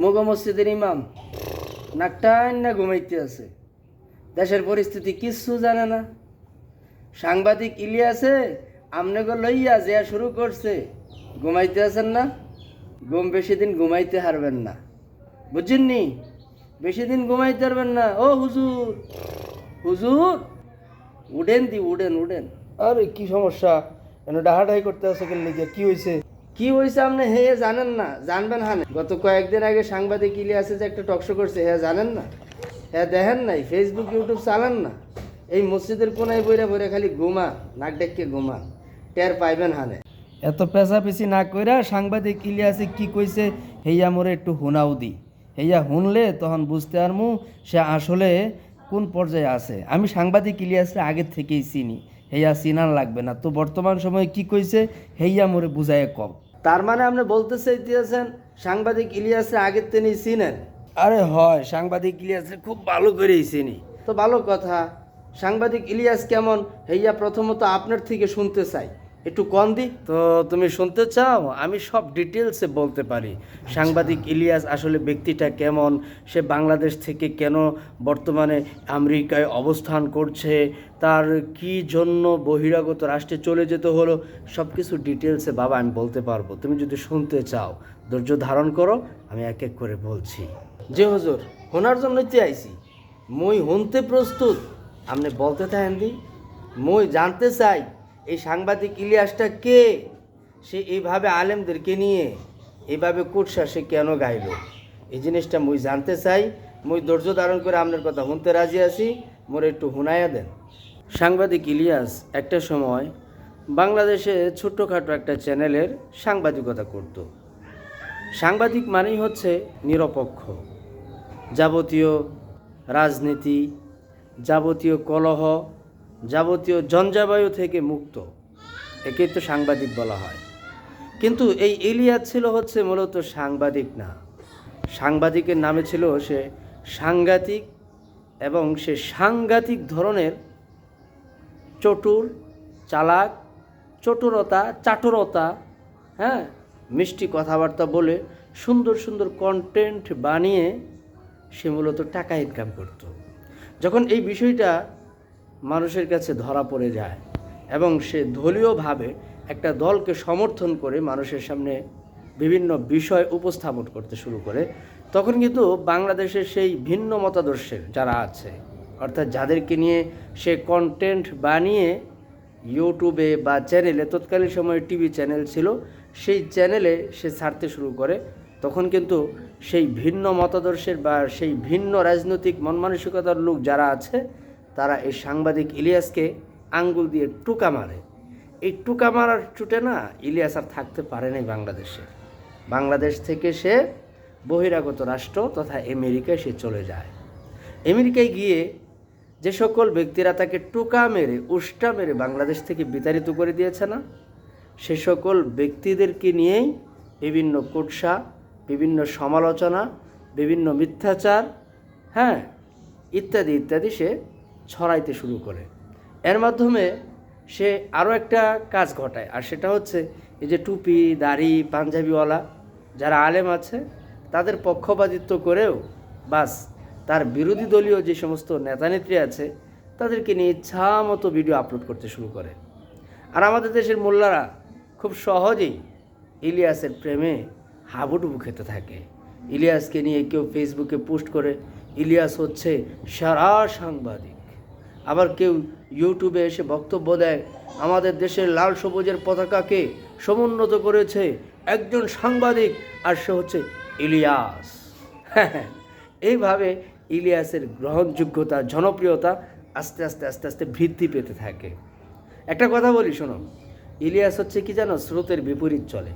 মোগো মসজিদের ইমাম। নাকটান না ঘুমাইতে আছে। দেশের পরিস্থিতি কিচ্ছু জানে না। সাংবাদিক ইলিয়াসে আমনেগো লইয়া যে শুরু করছে। ঘুমাইতে আছেন না? ঘুম বেশি দিন ঘুমাইতে হারবেন না। বুঝছেননি বেশি দিন ঘুমাইতে পারবেন না। ও হুজুর হুজুর। উডেন দি উডেন উডেন আরে কি সমস্যা? এনে ডাহাডাই করতে আছে কেন কি হয়েছে কি হয়েছে আপনি? হে জানেন না। জানবেন হানে। গত কয়েকদিন আগে সাংবাদিক ইলিয়াসে যে একটা টকশো করছে। হ্যাঁ জানেন না? হ্যাঁ দেখেন নাই? ফেসবুক ইউটিউব চালান না? এই মসজিদের কোনায় বইরা বইরা খালি ঘুমা, নাক ডেকে ঘুমা। টের পাইবেন হানে। এত পেঁচাপেচি না কইরা সাংবাদিক ইলিয়াসে কি কইছে, হেইয়া মোরে একটু হুনাও দি। হেইয়া হুনলে তখন বুঝতে পারমু সে আসলে কোন পর্যায়ে আছে। আমি সাংবাদিক ইলিয়াসে আগের থেকেই চিনি। হেইয়া চিনার লাগবে না। তো বর্তমান সময়ে কি কইছে, হেইয়া মোরে বুঝায় কম তার মানে আপনি বলতে চাইতেছেন সাংবাদিক ইলিয়াসে আগের তিনি চিনেন? আরে হয় সাংবাদিক ইলিয়াসে খুব ভালো করেই চিনি। তো ভালো কথা সাংবাদিক ইলিয়াস কেমন? হইয়া প্রথমত আপনার থেকে শুনতে চাই। একটু কম দি। তো তুমি শুনতে চাও? আমি সব ডিটেলসে বলতে পারি। সাংবাদিক ইলিয়াস আসলে ব্যক্তিটা কেমন? সে বাংলাদেশ থেকে কেন বর্তমানে আমেরিকায় অবস্থান করছে? তার কি জন্য বহিরাগত রাষ্ট্রে চলে যেতে হলো? সব কিছু ডিটেলসে বাবা আমি বলতে পারব। তুমি যদি শুনতে চাও ধৈর্য ধারণ করো আমি এক এক করে বলছি। যে হুজুর হোনার জন্যই তো আইছি। মই শুনতে প্রস্তুত। আপনি বলতে থাকেন দি। মই জানতে চাই। এই সাংবাদিক ইলিয়াসটা কে? সে এইভাবে আলেমদেরকে নিয়ে এভাবে কুটসা সে কেন গাইল? এই জিনিসটা মুই জানতে চাই। মুই ধৈর্য ধারণ করে আপনার কথা শুনতে রাজি আছি। মোর একটু হুনাইয়া দেন। সাংবাদিক ইলিয়াস, একটা সময় বাংলাদেশে ছোট্টখাটো একটা চ্যানেলের সাংবাদিকতা করত। সাংবাদিক মানেই হচ্ছে নিরপেক্ষ। যাবতীয় রাজনীতি, যাবতীয় কলহ যাবতীয় জঞ্জাবায়ু থেকে মুক্ত। একেই তো সাংবাদিক বলা হয়। কিন্তু এই ইলিয়াস ছিল হচ্ছে মূলত সাংবাদিক না। সাংবাদিকের নামে ছিল সে সাংঘাতিক এবং সে সাংঘাতিক ধরনের চটুর চালাক, চটুরতা, চাটুরতা হ্যাঁ মিষ্টি কথাবার্তা বলে সুন্দর সুন্দর কন্টেন্ট বানিয়ে সে মূলত টাকা ইনকাম করত। যখন এই বিষয়টা মানুষের কাছে ধরা পড়ে যায় এবং সে দলীয়ভাবে একটা দলকে সমর্থন করে মানুষের সামনে বিভিন্ন বিষয় উপস্থাপন করতে শুরু করে, তখন কিন্তু বাংলাদেশের সেই ভিন্ন মতাদর্শের যারা আছে, অর্থাৎ যাদেরকে নিয়ে সে কন্টেন্ট বানিয়ে ইউটিউবে বা চ্যানেলে তৎকালীন সময়ে টিভি চ্যানেল ছিল, সেই চ্যানেলে সে ছাড়তে শুরু করে, তখন কিন্তু সেই ভিন্ন মতাদর্শের বা সেই ভিন্ন রাজনৈতিক মন মানসিকতার লোক যারা আছে তারা এই সাংবাদিক ইলিয়াসকে আঙ্গুল দিয়ে টুকা মারে। এই টুকা মারার চুটে না ইলিয়াস আর থাকতে পারে নাই বাংলাদেশে। বাংলাদেশ থেকে সে বহিরাগত রাষ্ট্র তথা আমেরিকায় সে চলে যায়। আমেরিকায় গিয়ে যে সকল ব্যক্তিরা তাকে টোকা মেরে, উষ্টা মেরে বাংলাদেশ থেকে বিতাড়িত করে দিয়েছে না, সে সকল ব্যক্তিদেরকে নিয়েই বিভিন্ন কুৎসা, বিভিন্ন সমালোচনা, বিভিন্ন মিথ্যাচার হ্যাঁ ইত্যাদি ইত্যাদি সে ছড়াইতে শুরু করে। এর মাধ্যমে সে আরও একটা কাজ ঘটায়, আর সেটা হচ্ছে এই যে টুপি, দাড়ি, পাঞ্জাবিওয়ালা যারা আলেম আছে, তাদের পক্ষপাতিত্ব করেও বাস তার বিরোধী দলীয় যে সমস্ত নেতানেত্রী আছে, তাদেরকে নিয়ে ইচ্ছা মতো ভিডিও আপলোড করতে শুরু করে। আর আমাদের দেশের মোল্লারা খুব সহজেই ইলিয়াসের প্রেমে হাবুডুবু খেতে থাকে। ইলিয়াসকে নিয়ে কেউ ফেসবুকে পোস্ট করে, ইলিয়াস হচ্ছে সারা সাংবাদিক। আবার কেউ ইউটিউবে এসে বক্তব্য দেয়, আমাদের দেশের লাল সবুজের পতাকাকে সমুন্নত করেছে একজন সাংবাদিক, আর সে হচ্ছে ইলিয়াস। হ্যাঁ এইভাবে ইলিয়াসের গ্রহণযোগ্যতা, জনপ্রিয়তা আস্তে আস্তে আস্তে আস্তে বৃদ্ধি পেতে থাকে। একটা কথা বলি, শোনো, ইলিয়াস হচ্ছে কি জানো, স্রোতের বিপরীত চলে।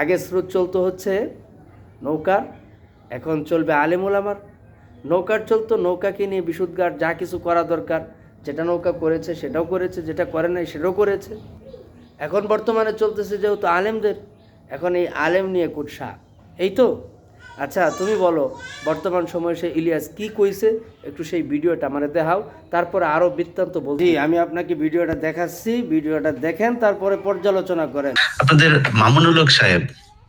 আগে স্রোত চলতো হচ্ছে নৌকার এখন চলবে আলেমুল আমার। নৌকার চলতো নৌকাকে নিয়ে বিশুদ্ধার যা কিছু করা দরকার যেটা নৌকা করেছে সেটাও করেছে যেটা করে নাই সেটাও করেছে। এখন বর্তমানে চলতেছে যেহেতু আলেমদের এখন এই আলেম নিয়ে কুৎসা। এই তো? আচ্ছা তুমি বলো বর্তমান সময়ে সে ইলিয়াস কি কইছে? একটু সেই ভিডিওটা আমারে দেখাও তারপরে আরও বৃত্তান্ত বলছি আমি আপনাকে ভিডিওটা দেখাচ্ছি ভিডিওটা দেখেন তারপরে পর্যালোচনা করেন। আপনাদের মামুনুল হক সাহেব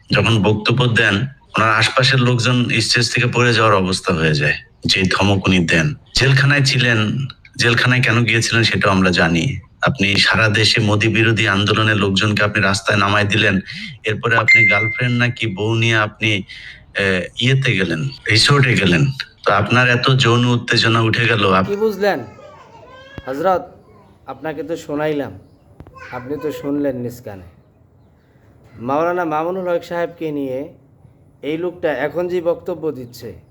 যখন বক্তব্য দেন ওনার আশপাশের লোকজন স্টেজ থেকে পড়ে যাওয়ার অবস্থা হয়ে যায়। যে ধমক উনি দেন। জেলখানায় ছিলেন, জেলখানায় কেন গিয়েছিলেন সেটাও আমরা জানি। আপনি সারা দেশে মোদী বিরোধী আন্দোলনের লোকজনকে আপনি রাস্তায় নামাই দিলেন। এরপরে আপনি গার্লফ্রেন্ড নাকি বউ নিয়ে আপনি ইয়েতে গেলেন রিসোর্টে গেলেন। তো আপনার এত যৌন উত্তেজনা উঠে গেল, আপ- কি বুঝলেন? হজরত আপনাকে তো শোনাইলাম। আপনি তো শুনলেন নিষ্কানে মাওলানা মামুনুল হক সাহেবকে নিয়ে এই লোকটা এখন যে বক্তব্য দিচ্ছে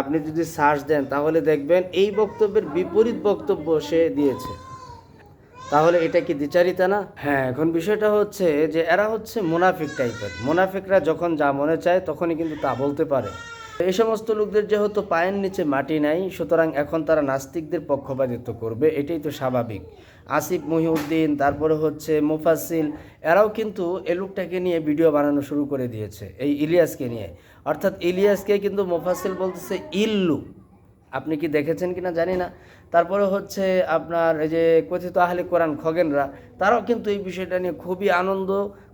আপনি যদি সার্চ দেন, তাহলে দেখবেন এই বক্তব্যের বিপরীত বক্তব্য সে দিয়েছে। তাহলে এটা কি দ্বিচারিতা না? হ্যাঁ এখন বিষয়টা হচ্ছে যে এরা হচ্ছে মুনাফিক টাইপের। মুনাফিকরা যখন যা মনে চায়, তখনই কিন্তু তা বলতে পারে। এই সমস্ত লোকদের যেহেতু পায়ের নিচে মাটি নাই, সুতরাং এখন তারা নাস্তিকদের পক্ষপাতিত্ব করবে, এটাই তো স্বাভাবিক। আসিফ মহিউদ্দিন, তারপরে হচ্ছে মুফাসিল এরাও কিন্তু এই লোকটাকে নিয়ে ভিডিও বানানো শুরু করে দিয়েছে, এই ইলিয়াসকে নিয়ে। অর্থাৎ ইলিয়াসকে কিন্তু মুফাসিল বলতেছে ইল্লু। আপনি কি দেখেছেন কিনা জানি না। তারপরে হচ্ছে আপনার এই যে কথিত আহলে কোরআন খগেনরা, তারাও কিন্তু এই বিষয়টা নিয়ে খুবই আনন্দ,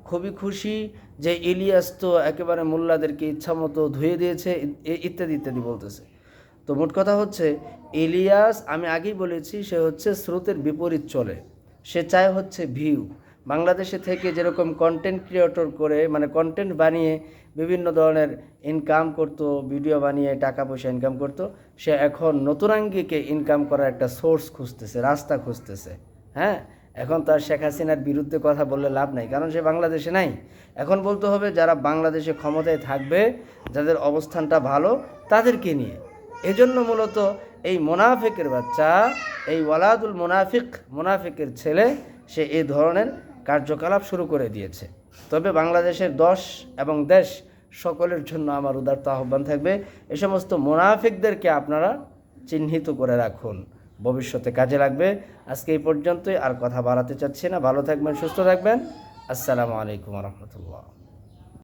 খুবই খুশি যে ইলিয়াস তো একেবারে মোল্লাদেরকে ইচ্ছামতো ধুয়ে দিয়েছে ইত্যাদি ইত্যাদি বলতেছে। তো মোট কথা হচ্ছে, ইলিয়াস আমি আগেই বলেছি সে হচ্ছে স্রোতের বিপরীত চলে। সে চায় হচ্ছে ভিউ বাংলাদেশে থেকে যেরকম কন্টেন্ট ক্রিয়েটর করে মানে কন্টেন্ট বানিয়ে বিভিন্ন ধরনের ইনকাম করতো ভিডিও বানিয়ে টাকা পয়সা ইনকাম করতো, সে এখন নতুনাঙ্গিকে ইনকাম করার একটা সোর্স খুঁজতেছে, রাস্তা খুঁজতেছে। হ্যাঁ? এখন তার শেখ হাসিনার বিরুদ্ধে কথা বললে লাভ নাই, কারণ সে বাংলাদেশে নাই। এখন বলতে হবে যারা বাংলাদেশে ক্ষমতায় থাকবে, যাদের অবস্থানটা ভালো, তাদেরকে নিয়ে। এজন্য মূলত এই মোনাফিকের বাচ্চা, এই ওয়ালাদুল মোনাফিক, মোনাফিকের ছেলে, সে এই ধরনের কার্যকলাপ শুরু করে দিয়েছে। তবে বাংলাদেশের দশ এবং দেশ সকলের জন্য আমার উদারত আহ্বান থাকবে, এ সমস্ত মোনাফিকদেরকে আপনারা চিহ্নিত করে রাখুন। ভবিষ্যতে কাজে লাগবে। আজকে এই পর্যন্তই, আর কথা বাড়াতে চাচ্ছি না। ভালো থাকবেন, সুস্থ থাকবেন। আসসালামু আলাইকুম রহমতুল্লাহ।